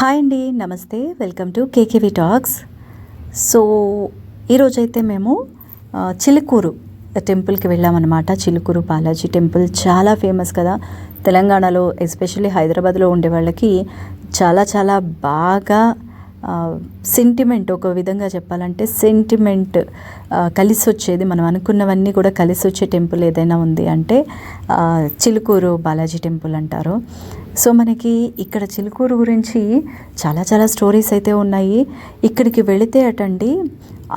Hi అండి నమస్తే. Welcome to KKV talks. So ఈరోజైతే మేము చిలుకూరు టెంపుల్కి వెళ్ళామన్నమాట. చిలుకూరు బాలాజీ టెంపుల్ చాలా ఫేమస్ కదా. తెలంగాణలో ఎస్పెషల్లీ హైదరాబాద్లో ఉండే వాళ్ళకి చాలా చాలా బాగా సెంటిమెంట్ ఒక విధంగా చెప్పాలంటే సెంటిమెంట్ కలిసి వచ్చేది మనం అనుకున్నవన్నీ కూడా కలిసి వచ్చే టెంపుల్ ఏదైనా ఉంది అంటే చిలుకూరు బాలాజీ టెంపుల్ అంటారు. సో మనకి ఇక్కడ చిలుకూరు గురించి చాలా చాలా స్టోరీస్ అయితే ఉన్నాయి. ఇక్కడికి వెళితే అటండి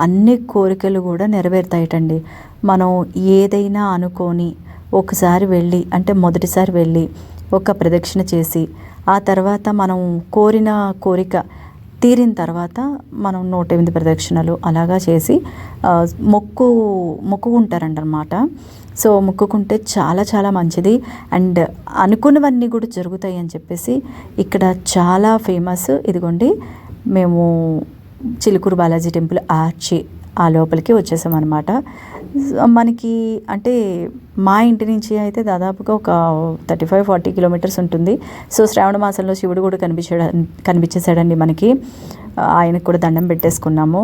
అన్ని కోరికలు కూడా నెరవేరుతాయటండి. మనం ఏదైనా అనుకొని ఒకసారి వెళ్ళి అంటే మొదటిసారి వెళ్ళి ఒక ప్రదక్షిణ చేసి ఆ తర్వాత మనం కోరిన కోరిక తీరిన తర్వాత మనం నూట ఎనిమిది ప్రదక్షిణలు అలాగా చేసి మొక్కు మొక్కుకుంటారంటనమాట సో మొక్కుకుంటే చాలా చాలా మంచిది. అండ్ అనుకున్నవన్నీ కూడా జరుగుతాయి అని చెప్పేసి ఇక్కడ చాలా ఫేమస్. ఇదిగోండి మేము చిలుకూరు బాలాజీ టెంపుల్ ఆర్చి ఆ లోపలికి వచ్చేసాం అనమాట మనకి అంటే మా ఇంటి నుంచి అయితే దాదాపుగా ఒక థర్టీ ఫైవ్ ఫార్టీ కిలోమీటర్స్ ఉంటుంది. సో శ్రావణ మాసంలో శివుడు కూడా కనిపించాడు కనిపించేశాడండి మనకి. ఆయనకు కూడా దండం పెట్టేసుకున్నాము.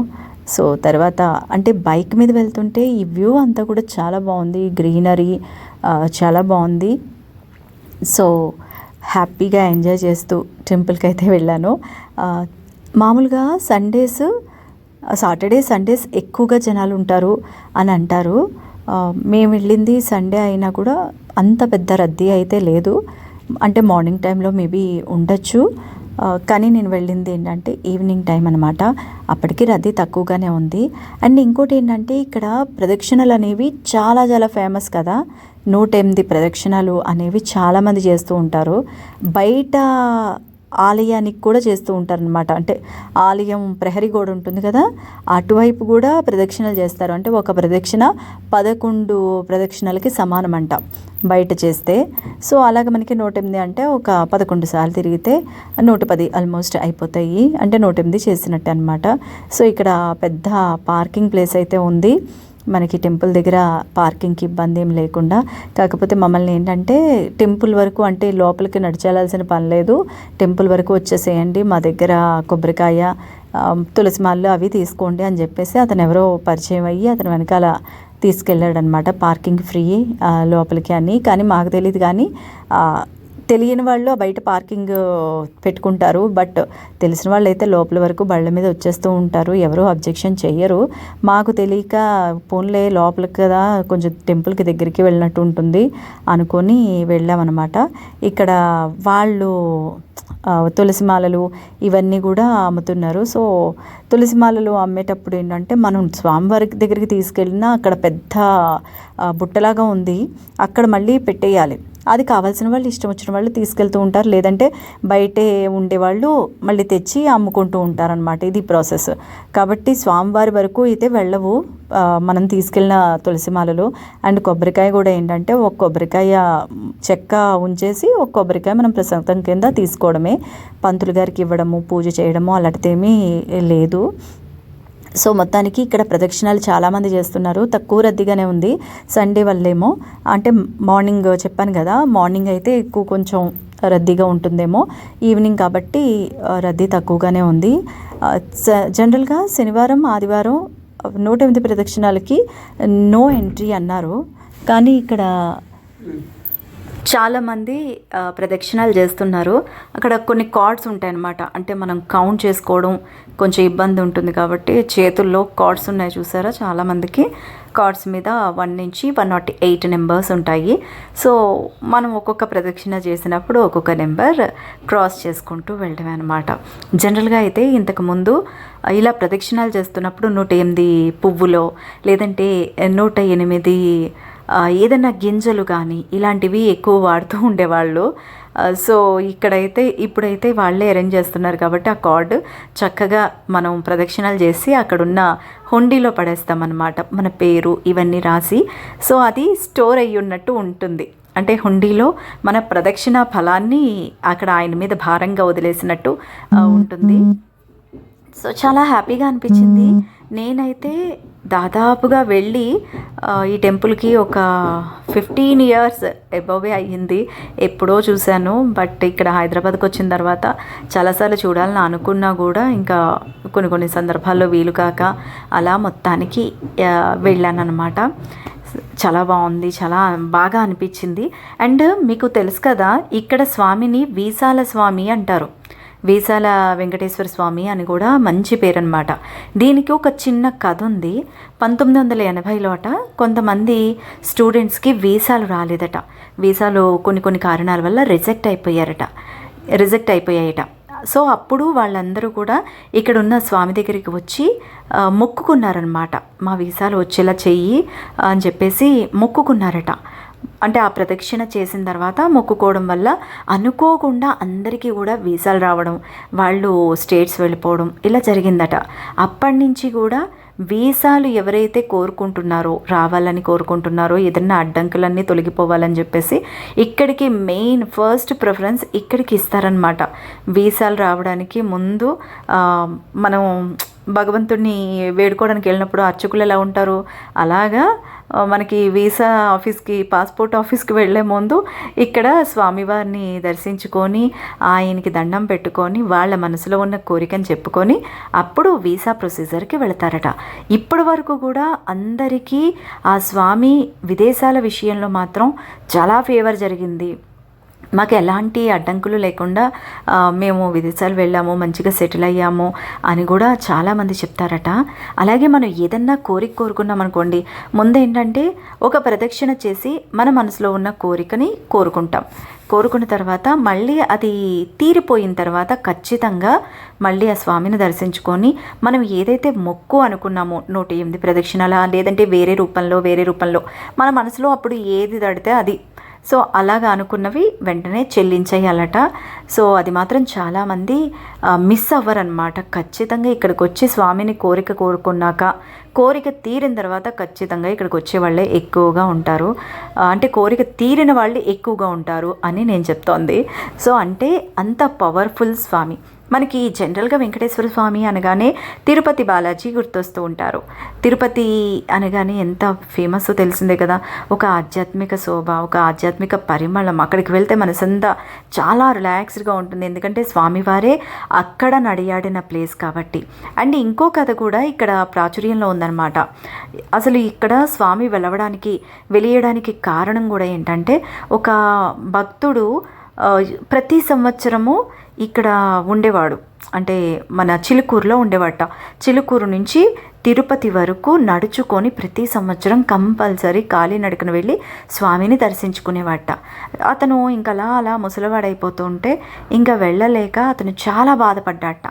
సో తర్వాత అంటే బైక్ మీద వెళ్తుంటే ఈ వ్యూ అంతా కూడా చాలా బాగుంది. గ్రీనరీ చాలా బాగుంది. సో హ్యాపీగా ఎంజాయ్ చేస్తూ టెంపుల్కి అయితే వెళ్ళాను మామూలుగా సండేస్ సాటర్డే సండేస్ ఎక్కువగా జనాలు ఉంటారు అని అంటారు. మేము వెళ్ళింది సండే అయినా కూడా అంత పెద్ద రద్దీ అయితే లేదు. అంటే మార్నింగ్ టైంలో మేబీ ఉండొచ్చు. కానీ నేను వెళ్ళింది ఏంటంటే ఈవినింగ్ టైం అనమాట అప్పటికి రద్దీ తక్కువగానే ఉంది. అండ్ ఇంకోటి ఏంటంటే ఇక్కడ ప్రదక్షిణలు అనేవి చాలా చాలా ఫేమస్ కదా. నూట ఎనిమిది ప్రదక్షిణలు అనేవి చాలామంది చేస్తూ ఉంటారు. బయట ఆలయానికి కూడా చేస్తూ ఉంటారనమాట అంటే ఆలయం ప్రహరీ గోడ ఉంటుంది కదా అటువైపు కూడా ప్రదక్షిణలు చేస్తారు. అంటే ఒక ప్రదక్షిణ పదకొండు ప్రదక్షిణలకి సమానం అంట బయట చేస్తే. సో అలాగ మనకి నూట ఎనిమిది అంటే ఒక పదకొండు సార్లు తిరిగితే నూట పది ఆల్మోస్ట్ అయిపోతాయి. అంటే నూట ఎనిమిది చేసినట్టు అనమాట సో ఇక్కడ పెద్ద పార్కింగ్ ప్లేస్ అయితే ఉంది. మనకి టెంపుల్ దగ్గర పార్కింగ్కి ఇబ్బంది ఏం లేకుండా. కాకపోతే మమ్మల్ని ఏంటంటే టెంపుల్ వరకు అంటే లోపలికి నడిచేయాల్సిన పని లేదు. టెంపుల్ వరకు వచ్చేసేయండి మా దగ్గర కొబ్బరికాయ తులసి మాలలు అవి తీసుకోండి అని చెప్పేసి అతను ఎవరో పరిచయం అయ్యి అతను వెనకాల తీసుకెళ్ళాడనమాట పార్కింగ్ ఫ్రీ లోపలికి అని. కానీ మాకు తెలియదు కానీ తెలియని వాళ్ళు బయట పార్కింగ్ పెట్టుకుంటారు. బట్ తెలిసిన వాళ్ళు అయితే లోపల వరకు బళ్ళ మీద వచ్చేస్తూ ఉంటారు. ఎవరు అబ్జెక్షన్ చెయ్యరు. మాకు తెలియక పోన్లే లోపలికి కదా కొంచెం టెంపుల్కి దగ్గరికి వెళ్ళినట్టు ఉంటుంది అనుకొని వెళ్ళామన్నమాట. ఇక్కడ వాళ్ళు తులసి మాలలు ఇవన్నీ కూడా అమ్ముతున్నారు. సో తులసి మాలలు అమ్మేటప్పుడు ఏంటంటే మనం స్వామివారి దగ్గరికి తీసుకెళ్ళినా అక్కడ పెద్ద బుట్టలాగా ఉంది. అక్కడ మళ్ళీ పెట్టేయాలి. అది కావాల్సిన వాళ్ళు ఇష్టం వచ్చిన వాళ్ళు తీసుకెళ్తూ ఉంటారు. లేదంటే బయటే ఉండేవాళ్ళు మళ్ళీ తెచ్చి అమ్ముకుంటూ ఉంటారనమాట ఇది ప్రాసెస్. కాబట్టి స్వామివారి వరకు అయితే వెళ్ళవు. మనం తీసుకెళ్ళిన తులసి మాలలు. అండ్ కొబ్బరికాయ కూడా ఏంటంటే ఒక కొబ్బరికాయ చెక్క ఉంచేసి ఒక కొబ్బరికాయ మనం ప్రసాదం కింద తీసుకోవడమే. పంతులు గారికి ఇవ్వడము పూజ చేయడము అలాంటిదేమీ లేదు. సో మొత్తానికి ఇక్కడ ప్రదక్షిణాలు చాలామంది చేస్తున్నారు. తక్కువ రద్దీగానే ఉంది. సండే వల్లేమో అంటే మార్నింగ్ చెప్పాను కదా మార్నింగ్ అయితే ఎక్కువ కొంచెం రద్దీగా ఉంటుందేమో. ఈవినింగ్ కాబట్టి రద్దీ తక్కువగానే ఉంది. స- జనరల్గా శనివారం ఆదివారం నూట ఎనిమిది ప్రదక్షిణాలకి నో ఎంట్రీ అన్నారు. కానీ ఇక్కడ చాలామంది ప్రదక్షిణాలు చేస్తున్నారు. అక్కడ కొన్ని కార్డ్స్ ఉంటాయన్నమాట. అంటే మనం కౌంట్ చేసుకోవడం కొంచెం ఇబ్బంది ఉంటుంది కాబట్టి చేతుల్లో కార్డ్స్ ఉన్నాయి చూసారా? చాలామందికి కార్డ్స్ మీద వన్ నుంచి వన్ నాట్ ఎయిట్ నెంబర్స్ ఉంటాయి. సో మనం ఒక్కొక్క ప్రదక్షిణ చేసినప్పుడు ఒక్కొక్క నెంబర్ క్రాస్ చేసుకుంటూ వెళ్ళడమే అనమాట జనరల్గా అయితే ఇంతకుముందు ఇలా ప్రదక్షిణాలు చేస్తున్నప్పుడు నూట ఎనిమిది పువ్వులో లేదంటే నూట ఎనిమిది ఏదైనా గింజలు కానీ ఇలాంటివి ఎక్కువ వాడుతూ ఉండేవాళ్ళు. సో ఇక్కడైతే ఇప్పుడైతే వాళ్ళే అరేంజ్ చేస్తున్నారు కాబట్టి ఆ కార్డు చక్కగా మనం ప్రదక్షిణలు చేసి అక్కడున్న హుండీలో పడేస్తామన్నమాట. మన పేరు ఇవన్నీ రాసి సో అది స్టోర్ అయ్యి ఉన్నట్టు ఉంటుంది. అంటే హుండీలో మన ప్రదక్షిణ ఫలాన్ని అక్కడ ఆయన మీద భారంగా వదిలేసినట్టు ఉంటుంది. సో చాలా హ్యాపీగా అనిపించింది. నేనైతే దాదాపుగా వెళ్ళి ఈ టెంపుల్కి ఒక ఫిఫ్టీన్ ఇయర్స్ ఎబోవే అయ్యింది. ఎప్పుడో చూశాను బట్ ఇక్కడ హైదరాబాద్కి వచ్చిన తర్వాత చాలాసార్లు చూడాలని అనుకున్నా కూడా ఇంకా కొన్ని కొన్ని సందర్భాల్లో వీలు కాక అలా మొత్తానికి వెళ్ళాను అనమాట చాలా బాగుంది చాలా బాగా అనిపించింది. అండ్ మీకు తెలుసు కదా ఇక్కడ స్వామిని వీసాల స్వామి అంటారు. వీసాల వెంకటేశ్వర స్వామి అని కూడా మంచి పేరన్నమాట. దీనికి ఒక చిన్న కథ ఉంది. పంతొమ్మిది వందల ఎనభైలోట కొంతమంది స్టూడెంట్స్కి వీసాలు రాలేదట. వీసాలు కొన్ని కొన్ని కారణాల వల్ల రిజెక్ట్ అయిపోయారట. రిజెక్ట్ అయిపోయాయట. సో అప్పుడు వాళ్ళందరూ కూడా ఇక్కడ ఉన్న స్వామి దగ్గరికి వచ్చి మొక్కుకున్నారనమాట మా వీసాలు వచ్చేలా చెయ్యి అని చెప్పేసి మొక్కుకున్నారట. అంటే ఆ ప్రదక్షిణ చేసిన తర్వాత మొక్కుకోవడం వల్ల అనుకోకుండా అందరికీ కూడా వీసాలు రావడం వాళ్ళు స్టేట్స్ వెళ్ళిపోవడం ఇలా జరిగిందట. అప్పటి నుంచి కూడా వీసాలు ఎవరైతే కోరుకుంటున్నారో రావాలని కోరుకుంటున్నారో ఏదన్నా అడ్డంకులన్నీ తొలగిపోవాలని చెప్పేసి ఇక్కడికి మెయిన్ ఫస్ట్ ప్రిఫరెన్స్ ఇక్కడికి ఇస్తారనమాట వీసాలు రావడానికి ముందు మనం భగవంతుడిని వేడుకోవడానికి వెళ్ళినప్పుడు అర్చకులు ఎలా ఉంటారు? అలాగా మనకి వీసా ఆఫీస్కి పాస్పోర్ట్ ఆఫీస్కి వెళ్ళే ముందు ఇక్కడ స్వామివారిని దర్శించుకొని ఆయనకి దండం పెట్టుకొని వాళ్ళ మనసులో ఉన్న కోరికను చెప్పుకొని అప్పుడు వీసా ప్రొసీజర్కి వెళతారట. ఇప్పటి వరకు కూడా అందరికీ ఆ స్వామి విదేశాల విషయంలో మాత్రం చాలా ఫేవర్ జరిగింది. మాకు ఎలాంటి అడ్డంకులు లేకుండా మేము విదేశాలు వెళ్ళాము మంచిగా సెటిల్ అయ్యాము అని కూడా చాలామంది చెప్తారట. అలాగే మనం ఏదన్నా కోరిక కోరుకున్నాం అనుకోండి ముందు ఏంటంటే ఒక ప్రదక్షిణ చేసి మన మనసులో ఉన్న కోరికని కోరుకుంటాం. కోరుకున్న తర్వాత మళ్ళీ అది తీరిపోయిన తర్వాత ఖచ్చితంగా మళ్ళీ ఆ స్వామిని దర్శించుకొని మనం ఏదైతే మొక్కు అనుకున్నామో నూట ఎనిమిది ప్రదక్షిణాల లేదంటే వేరే రూపంలో వేరే రూపంలో మన మనసులో అప్పుడు ఏది తడితే అది సో అలాగా అనుకున్నవి వెంటనే చెల్లించేయాలట. సో అది మాత్రం చాలామంది మిస్ అవ్వరనమాట ఖచ్చితంగా ఇక్కడికి వచ్చి స్వామిని కోరిక కోరుకున్నాక కోరిక తీరిన తర్వాత ఖచ్చితంగా ఇక్కడికి వచ్చే వాళ్ళే ఎక్కువగా ఉంటారు. అంటే కోరిక తీరిన వాళ్ళు ఎక్కువగా ఉంటారు అని నేను చెప్తోంది. సో అంటే అంత పవర్ఫుల్ స్వామి. మనకి జనరల్గా వెంకటేశ్వర స్వామి అనగానే తిరుపతి బాలాజీ గుర్తొస్తూ ఉంటారు. తిరుపతి అనగానే ఎంత ఫేమస్ తెలిసిందే కదా. ఒక ఆధ్యాత్మిక శోభ ఒక ఆధ్యాత్మిక పరిమళం అక్కడికి వెళ్తే మనసంతా చాలా రిలాక్స్డ్గా ఉంటుంది. ఎందుకంటే స్వామివారే అక్కడ నడియాడిన ప్లేస్ కాబట్టి. అండ్ ఇంకో కథ కూడా ఇక్కడ ప్రాచుర్యంలో ఉందన్నమాట. అసలు ఇక్కడ స్వామి వెలవడానికి వెలియడానికి కారణం కూడా ఏంటంటే ఒక భక్తుడు ప్రతి సంవత్సరము ఇక్కడ ఉండేవాడు. అంటే మన చిలుకూరులో ఉండేవాట. చిలుకూరు నుంచి తిరుపతి వరకు నడుచుకొని ప్రతి సంవత్సరం కంపల్సరీ కాలినడకన వెళ్ళి స్వామిని దర్శించుకునేవాట. అతను ఇంకా అలా అలా ముసలివాడైపోతూ ఇంకా వెళ్ళలేక అతను చాలా బాధపడ్డాట.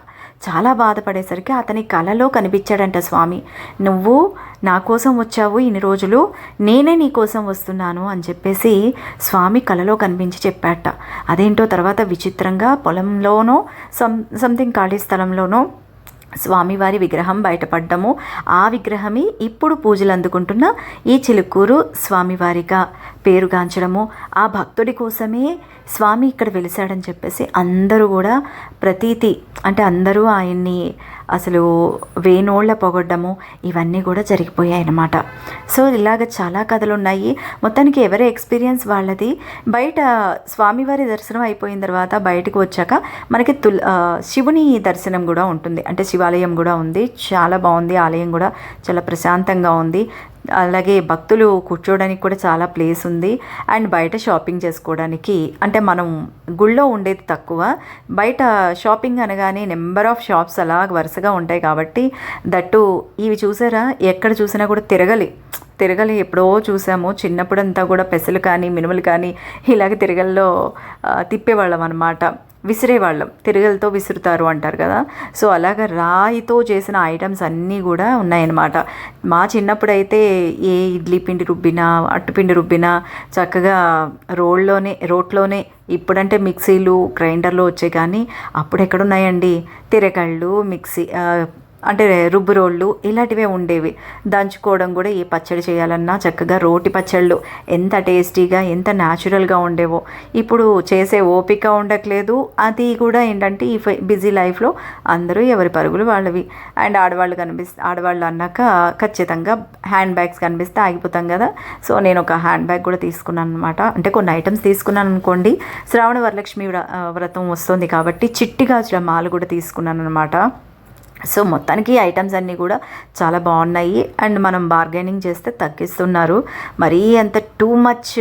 చాలా బాధపడేసరికి అతని కలలో కనిపించాడంట స్వామి. నువ్వు నా కోసం వచ్చావు ఇన్ని రోజులు నేనే నీ కోసం వస్తున్నాను అని చెప్పేసి స్వామి కలలో కనిపించి చెప్పాట. అదేంటో తర్వాత విచిత్రంగా పొలంలోనో సం సంథింగ్ ఖాళీ స్థలంలోనో స్వామివారి విగ్రహం బయటపడ్డము. ఆ విగ్రహమే ఇప్పుడు పూజలు అందుకుంటున్న ఈ చిలుకూరు స్వామివారిగా పేరుగాంచడము ఆ భక్తుడి కోసమే స్వామి ఇక్కడ వెలిశాడని చెప్పేసి అందరూ కూడా ప్రతీతి అంటే అందరూ ఆయన్ని అసలు వేనోళ్ళ పొగడ్డము ఇవన్నీ కూడా జరిగిపోయాయి అన్నమాట. సో ఇలాగ చాలా కథలు ఉన్నాయి మొత్తానికి ఎవరి ఎక్స్పీరియన్స్ వాళ్ళది? బయట స్వామివారి దర్శనం అయిపోయిన తర్వాత బయటకు వచ్చాక మనకి తుల్ శివుని దర్శనం కూడా ఉంటుంది. అంటే శివాలయం కూడా ఉంది. చాలా బాగుంది. ఆలయం కూడా చాలా ప్రశాంతంగా ఉంది. అలాగే భక్తులు కూర్చోవడానికి కూడా చాలా ప్లేస్ ఉంది. అండ్ బయట షాపింగ్ చేసుకోవడానికి అంటే మనం గుళ్ళో ఉండేది తక్కువ. బయట షాపింగ్ అనగానే నెంబర్ ఆఫ్ షాప్స్ అలా వరుసగా ఉంటాయి కాబట్టి దట్టు ఇవి చూసారా? ఎక్కడ చూసినా కూడా తిరగలి. తిరగలి ఎప్పుడో చూసాము. చిన్నప్పుడంతా కూడా పెసలు కానీ మినుములు కానీ ఇలాగ తిరగల్లో తిప్పేవాళ్ళం అనమాట విసిరేవాళ్ళం. తిరగలతో విసురుతారు అంటారు కదా. సో అలాగ రాయితో చేసిన ఐటమ్స్ అన్నీ కూడా ఉన్నాయన్నమాట. మా చిన్నప్పుడైతే ఏ ఇడ్లీ పిండి రుబ్బినా అట్టుపిండి రుబ్బినా చక్కగా రోడ్లోనే రోట్లోనే ఇప్పుడంటే మిక్సీలు గ్రైండర్లు వచ్చాయి కానీ అప్పుడు ఎక్కడున్నాయండి తిరగళ్ళు మిక్సీ అంటే రుబ్బు రోళ్ళు ఇలాంటివే ఉండేవి. దంచుకోవడం కూడా ఏ పచ్చడి చేయాలన్నా చక్కగా రోటి పచ్చళ్ళు ఎంత టేస్టీగా ఎంత న్యాచురల్గా ఉండేవో. ఇప్పుడు చేసే ఓపిక ఉండట్లేదు. అది కూడా ఏంటంటే ఈ బిజీ లైఫ్లో అందరూ ఎవరి పరుగులు వాళ్ళవి. అండ్ ఆడవాళ్ళు కనిపిస్తే ఆడవాళ్ళు అన్నాక ఖచ్చితంగా హ్యాండ్ బ్యాగ్స్ కనిపిస్తే ఆగిపోతాం కదా. సో నేను ఒక హ్యాండ్ బ్యాగ్ కూడా తీసుకున్నాను అనమాట అంటే కొన్ని ఐటమ్స్ తీసుకున్నాను అనుకోండి. శ్రావణ వరలక్ష్మి వ్రతం వస్తుంది కాబట్టి చిట్టి గాజుల మాల కూడా తీసుకున్నాను అనమాట సో మొత్తానికి ఈ ఐటమ్స్ అన్నీ కూడా చాలా బాగున్నాయి. అండ్ మనం బార్గెనింగ్ చేస్తే తగ్గిస్తున్నారు. మరీ అంత టూ మచ్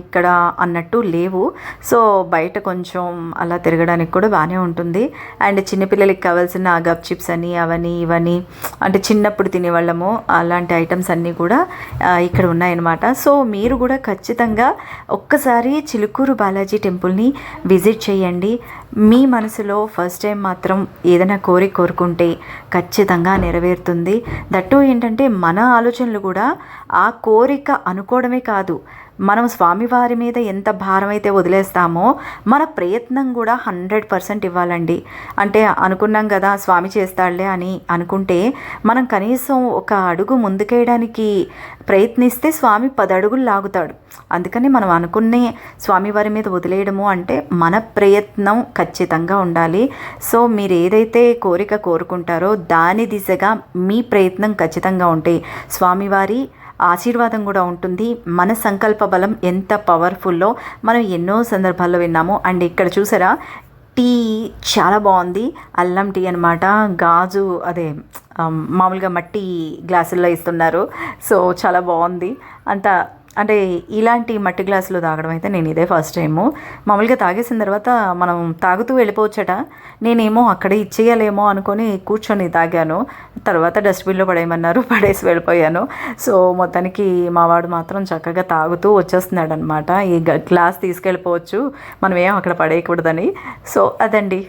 ఇక్కడ అన్నట్టు లేవు. సో బయట కొంచెం అలా తిరగడానికి కూడా బాగానే ఉంటుంది. అండ్ చిన్నపిల్లలకి కావాల్సిన గప్ చిప్స్ అని అవని ఇవని అంటే చిన్నప్పుడు తినేవాళ్ళము. అలాంటి ఐటమ్స్ అన్నీ కూడా ఇక్కడ ఉన్నాయన్నమాట. సో మీరు కూడా ఖచ్చితంగా ఒక్కసారి చిలుకూరు బాలాజీ టెంపుల్ని విజిట్ చేయండి. మీ మనసులో ఫస్ట్ టైం మాత్రం ఏదైనా కోరిక కోరుకుంటే ఖచ్చితంగా నెరవేరుతుంది. దట్టు ఏంటంటే మన ఆలోచనలు కూడా ఆ కోరిక అనుకోవడమే కాదు. మనం స్వామివారి మీద ఎంత భారం అయితే వదిలేస్తామో మన ప్రయత్నం కూడా హండ్రెడ్ పర్సెంట్ ఇవ్వాలండి. అంటే అనుకున్నాం కదా స్వామి చేస్తాడులే అని అనుకుంటే మనం కనీసం ఒక అడుగు ముందుకేయడానికి ప్రయత్నిస్తే స్వామి పది అడుగులు లాగుతాడు. అందుకని మనం అనుకునే స్వామివారి మీద వదిలేయడము అంటే మన ప్రయత్నం ఖచ్చితంగా ఉండాలి. సో మీరు ఏదైతే కోరిక కోరుకుంటారో దాని దిశగా మీ ప్రయత్నం ఖచ్చితంగా ఉంటే స్వామివారి ఆశీర్వాదం కూడా ఉంటుంది. మన సంకల్ప బలం ఎంత పవర్ఫుల్లో మనం ఎన్నో సందర్భాల్లో విన్నాము. అండ్ ఇక్కడ చూసారా టీ చాలా బాగుంది. అల్లం టీ అనమాట గాజు అదే మామూలుగా మట్టి గ్లాసుల్లో ఇస్తున్నారు. సో చాలా బాగుంది. అంత అంటే ఇలాంటి మట్టి గ్లాసులో తాగడం అయితే నేను ఇదే ఫస్ట్ టైము. మామూలుగా తాగేసిన తర్వాత మనం తాగుతూ వెళ్ళిపోవచ్చట. నేనేమో అక్కడే ఇచ్చేయాలేమో అనుకొని కూర్చొని తాగాను. తర్వాత డస్ట్బిన్లో పడేయమన్నారు పడేసి వెళ్ళిపోయాను. సో మొత్తానికి మా వాడు మాత్రం చక్కగా తాగుతూ వచ్చేస్తున్నాడు అనమాట ఈ గ- గ్లాస్ తీసుకెళ్ళిపోవచ్చు. మనం ఏం అక్కడ పడేయకూడదని. సో అదండి.